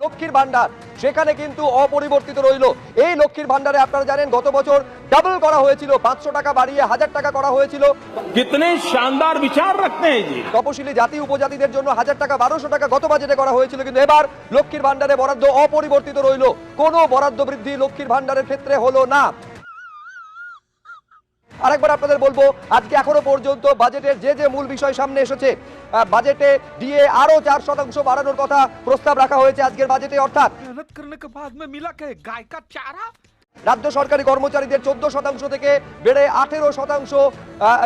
লক্ষ্মীর ভান্ডার সেখানে কিন্তু অপরিবর্তিত রইল। এই লক্ষ্মীর ভান্ডারে আপনারা জানেন গত বছর ডাবল করা হয়েছিল পাঁচশো টাকা বাড়িয়ে হাজার টাকা করা হয়েছিল। কিতনে শানদার বিচার রাখতে তপশিলি জাতি উপজাতিদের জন্য হাজার টাকা বারোশো টাকা গত বাজেটে করা হয়েছিল কিন্তু এবার লক্ষ্মীর ভান্ডারে বরাদ্দ অপরিবর্তিত রইল। কোনো বরাদ্দ বৃদ্ধি লক্ষ্মীর ভান্ডারের ক্ষেত্রে হলো না। আরেকবার আপনাদের বলব, আজকে এখনও পর্যন্ত বাজেটের যে যে মূল বিষয় সামনে এসেছে বাজেটে দিয়ে আরও চার শতাংশ বাড়ানোর কথা প্রস্তাব রাখা হয়েছে আজকের বাজেটে, অর্থাৎ রাজ্য সরকারি কর্মচারীদের চোদ্দ শতাংশ থেকে বেড়ে আঠেরো শতাংশ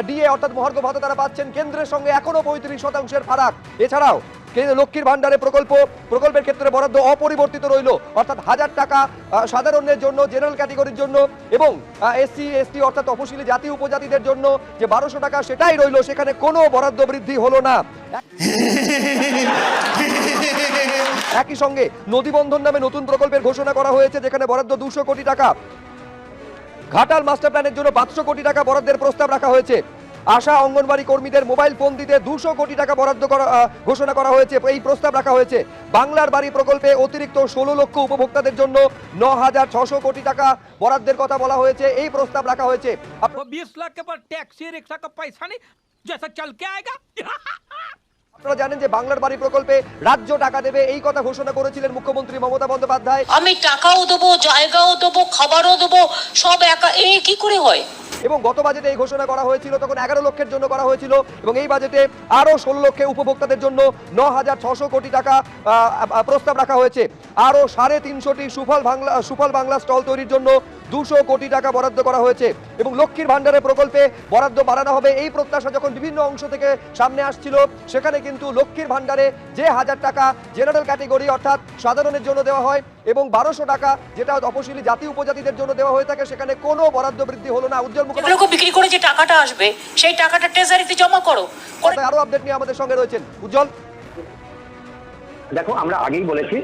ডিএ অর্থাৎ মহার্ঘ ভাতা তারা পাচ্ছেন, কেন্দ্রের সঙ্গে এখনও পঁয়ত্রিশ শতাংশের ফারাক। এছাড়াও লক্ষ্মীর ভান্ডারে প্রকল্প প্রকল্পের ক্ষেত্রে বরাদ্দ অপরিবর্তিত রইল। অর্থাৎ হাজার টাকা সাধারণের জন্য জেনারেল ক্যাটেগরির জন্য এবং এসসি এসটি অর্থাৎ তপশিলি জাতি উপজাতিদের জন্য যে বারোশো টাকা সেটাই রইল সেখানে কোনো বরাদ্দ বৃদ্ধি হলো না। একই সঙ্গে নদীবন্ধন নামে নতুন প্রকল্পের ঘোষণা করা হয়েছে যেখানে বরাদ্দ দুশো কোটি টাকা। ঘাটাল মাস্টার প্ল্যানের জন্য পাঁচশো কোটি টাকা বরাদ্দের প্রস্তাব রাখা হয়েছে। আশা অঙ্গনবাড়ি কর্মীদের মোবাইল ফোন দিতে দুশো কোটি টাকা বরাদ্দ করা ঘোষণা করা হয়েছে। এই প্রস্তাব রাখা হয়েছে। বাংলার বাড়ি প্রকল্পে অতিরিক্ত ষোলো লক্ষ উপভোক্তাদের জন্য ন হাজার ছশো কোটি টাকা বরাদ্দের কথা বলা হয়েছে। এই প্রস্তাব রাখা হয়েছে। বিশ লাখ ট্যাক্সি আপনারা জানেন যে বাংলার বাড়ি প্রকল্পে রাজ্য টাকা দেবে এই কথা ঘোষণা করেছিলেন মুখ্যমন্ত্রী মমতা বন্দ্যোপাধ্যায়। আমি টাকাও দেবো জায়গাও দেবো খাবারও দেবো সব একা এই কি করে হয়? এবং গত বাজেটে এই ঘোষণা করা হয়েছিল, তখন এগারো লক্ষের জন্য করা হয়েছিল এবং এই বাজেটে আরও ষোলো লক্ষে উপভোক্তাদের জন্য ন হাজার ছশো কোটি টাকা প্রস্তাব রাখা হয়েছে। আরও সাড়ে তিনশোটি সুফল বাংলা সুফল বাংলা স্টল তৈরির জন্য দুশো কোটি টাকা বরাদ্দ করা হয়েছে এবং লক্ষ্মীর ভান্ডারের প্রকল্পে বরাদ্দ বাড়ানো হবে। এই প্রত্যাশা যখন বিভিন্ন অংশ থেকে সামনে আসছিল সেখানে কিন্তু লক্ষ্মীর ভান্ডারে যে হাজার টাকা জেনারেল ক্যাটেগরি অর্থাৎ সাধারণের জন্য দেওয়া হয় এবং বারোশো টাকা যেটা তপশিলি জাতি উপজাতিদের জন্য দেওয়া হয়ে থাকে সেখানে কোনো বরাদ্দ বৃদ্ধি হলো না। উজ্জ্বল মুখোপাধ্যায় বিক্রি করে যে টাকাটা আসবে সেই টাকাটা ট্রেজারিতে জমা করো। আরও আপডেট নিয়ে আমাদের সঙ্গে রয়েছেন। উজ্জ্বল? দেখো আমরা আগেই বলেছি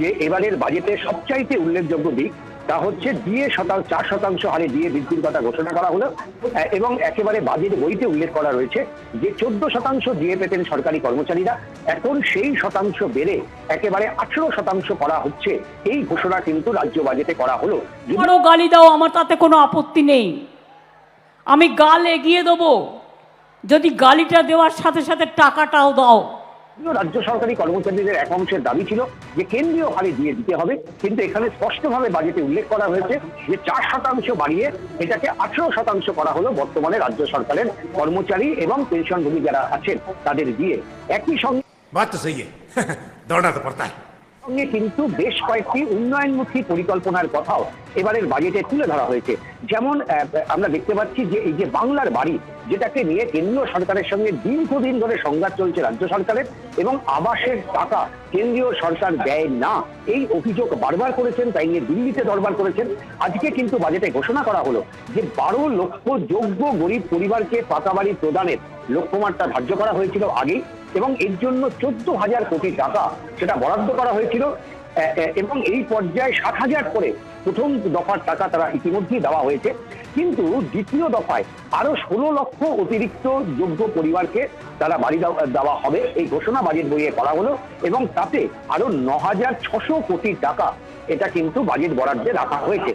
যে এবারের বাজেটে সবচাইতে উল্লেখযোগ্য দিক তা হচ্ছে দিয়ে শতাংশ চার শতাংশ হারে দিয়ে বৃদ্ধির কথা ঘোষণা করা হলো এবং একেবারে বাজেট বইতে উল্লেখ করা রয়েছে যে চোদ্দ শতাংশ দিয়ে পেতেন সরকারি কর্মচারীরা। এখন সেই শতাংশ বেড়ে একেবারে আঠেরো শতাংশ করা হচ্ছে। এই ঘোষণা কিন্তু রাজ্য বাজেটে করা হলো। গালি দাও, আমার তাতে কোনো আপত্তি নেই। আমি গাল এগিয়ে দেবো। যদি গালিটা দেওয়ার সাথে সাথে টাকাটাও দাও। রাজ্য সরকারি কর্মচারীদের এক অংশের দাবি ছিল যে কেন্দ্রীয় হারে দিয়ে দিতে হবে, কিন্তু এখানে স্পষ্টভাবে বাজেটে উল্লেখ করা হয়েছে যে চার শতাংশ বাড়িয়ে এটাকে আঠেরো শতাংশ করা হলো বর্তমানে রাজ্য সরকারের কর্মচারী এবং পেনশনভোগী যারা আছেন, তাদের দিয়ে। একই সঙ্গে দৌড়াতে পারতায় সঙ্গে কিন্তু বেশ কয়েকটি উন্নয়নমুখী পরিকল্পনার কথাও এবারের বাজেটে তুলে ধরা হয়েছে। যেমন আমরা দেখতে পাচ্ছি যে এই যে বাংলার বাড়ি, যেটাকে নিয়ে কেন্দ্রীয় সরকারের সঙ্গে দীর্ঘদিন ধরে সংঘাত চলছে রাজ্য সরকারের এবং আবাসের টাকা কেন্দ্রীয় সরকার দেয় না। এই অভিযোগ বারবার করেছেন, তাই নিয়ে দিল্লিতে দরবার করেছেন। আজকে কিন্তু বাজেটে ঘোষণা করা হলো যে বারো লক্ষ যোগ্য গরিব পরিবারকে পাকা বাড়ি প্রদানের লক্ষ্যমাত্রা ধার্য করা হয়েছিল আগেই। এবং এর জন্য চোদ্দ হাজার কোটি টাকা সেটা বরাদ্দ করা হয়েছিল। এবং এই পর্যায়ে সাত হাজার করে প্রথম দফার টাকা তারা ইতিমধ্যেই দেওয়া হয়েছে। কিন্তু দ্বিতীয় দফায় আরও ষোলো লক্ষ অতিরিক্ত যোগ্য পরিবারকে তারা বাড়ি দেওয়া হবে। এই ঘোষণা বাজেট বইয়ে করা হলো এবং তাতে আরও ন হাজার ছশো কোটি টাকা এটা কিন্তু বাজেট বরাদ্দে রাখা হয়েছে।